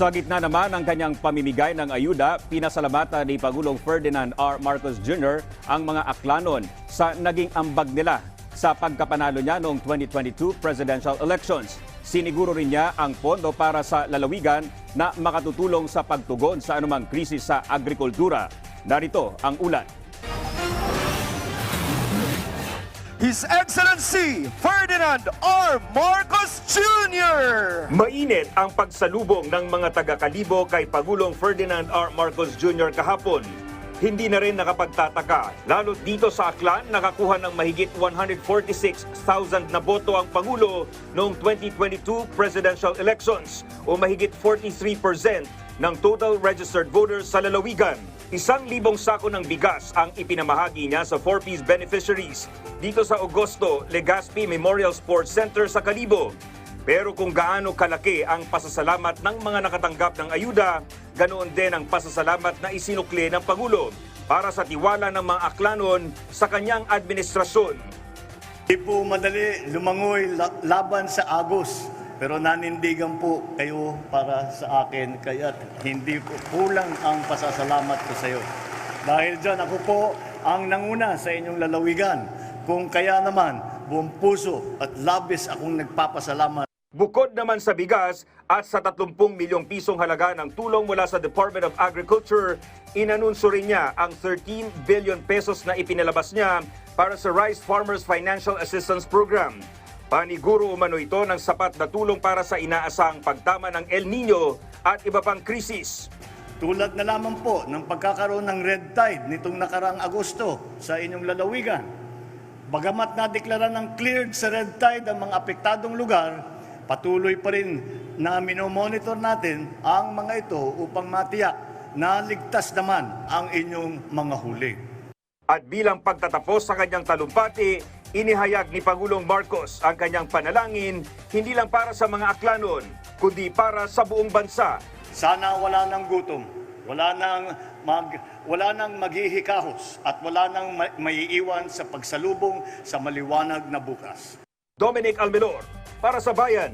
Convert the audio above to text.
Sa gitna naman ng kanyang pamimigay ng ayuda, pinasalamatan ni Pangulong Ferdinand R. Marcos Jr. ang mga aklanon sa naging ambag nila sa pagkapanalo niya noong 2022 presidential elections. Siniguro rin niya ang pondo para sa lalawigan na makatutulong sa pagtugon sa anumang krisis sa agrikultura. Narito ang ulat. His Excellency Ferdinand R. Marcos Jr. Mainit ang pagsalubong ng mga taga-Kalibo kay Pagulong Ferdinand R. Marcos Jr. kahapon. Hindi na rin nakapagtataka, lalo dito sa Aklan nakakuha ng mahigit 146,000 na boto ang Pangulo noong 2022 presidential elections o mahigit 43% ng total registered voters sa lalawigan. Isang libong sako ng bigas ang ipinamahagi niya sa 4Ps beneficiaries dito sa Augusto Legazpi Memorial Sports Center sa Kalibo. Pero kung gaano kalaki ang pasasalamat ng mga nakatanggap ng ayuda, ganoon din ang pasasalamat na isinukli ng Pangulo para sa tiwala ng mga aklanon sa kanyang administrasyon. Hindi po madali lumangoy la- laban sa Agos. Pero nanindigan po kayo para sa akin, kaya hindi po kulang ang pasasalamat ko sa iyo. Dahil dyan ako po ang nanguna sa inyong lalawigan. Kung kaya naman, buong puso at labis akong nagpapasalamat. Bukod naman sa bigas at sa 30 milyong pisong halaga ng tulong mula sa Department of Agriculture, inanunso rin niya ang 13 billion pesos na ipinalabas niya para sa Rice Farmers Financial Assistance Program. Paniguro umano ito ng sapat na tulong para sa inaasang pagtama ng El Nino at iba pang krisis. Tulad na lamang po ng pagkakaroon ng red tide nitong nakaraang Agosto sa inyong lalawigan. Bagamat nadeklara ng cleared sa red tide ang mga apektadong lugar, patuloy pa rin na minomonitor natin ang mga ito upang matiyak na ligtas naman ang inyong mga huli. At bilang pagtatapos sa kanyang talumpati, inihayag ni Pangulong Marcos ang kanyang panalangin hindi lang para sa mga aklanon, kundi para sa buong bansa. Sana wala nang gutom, wala nang mag, wala nang maghihikahos at wala nang ma- maiiwan sa pagsalubong sa maliwanag na bukas. Dominic Almelor, para sa Bayan.